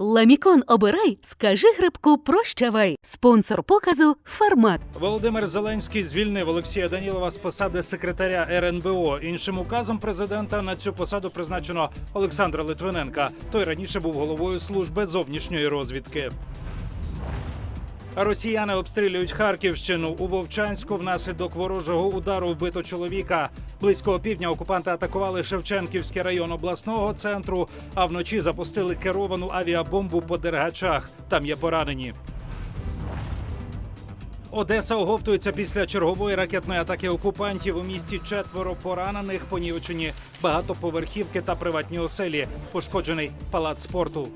Ламікон обирай, скажи грибку прощавай. Спонсор показу Фармат. Володимир Зеленський звільнив Олексія Данілова з посади секретаря РНБО. Іншим указом президента на цю посаду призначено Олександра Литвиненка. Той раніше був головою служби зовнішньої розвідки. Росіяни обстрілюють Харківщину у Вовчанську. Внаслідок ворожого удару вбито чоловіка. Близько півдня окупанти атакували Шевченківський район обласного центру, а вночі запустили керовану авіабомбу по Дергачах. Там є поранені. Одеса оговтується після чергової ракетної атаки окупантів. У місті четверо поранених, понівечені багатоповерхівки та приватні оселі. Пошкоджений палац спорту.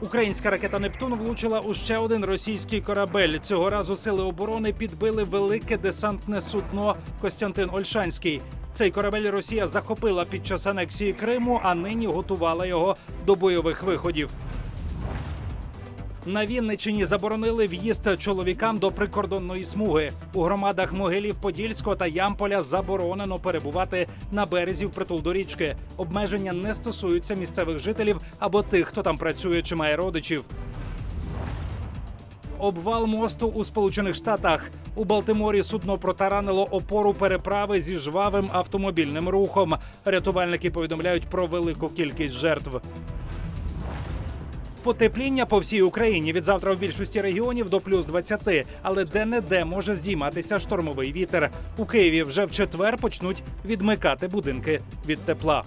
Українська ракета Нептун влучила у ще один російський корабель. Цього разу сили оборони підбили велике десантне судно Костянтин Ольшанський. Цей корабель Росія захопила під час анексії Криму, а нині готувала його до бойових виходів. На Вінничині заборонили в'їзд чоловікам до прикордонної смуги. У громадах Могилів Подільського та Ямполя заборонено перебувати на березі впритул до річки. Обмеження не стосуються місцевих жителів або тих, хто там працює чи має родичів. Обвал мосту у Сполучених Штатах у Балтиморі судно протаранило опору переправи зі жвавим автомобільним рухом. Рятувальники повідомляють про велику кількість жертв. Потепління по всій Україні від завтра в більшості регіонів до плюс 20, але де-не-де може здійматися штормовий вітер. У Києві вже в четвер почнуть відмикати будинки від тепла.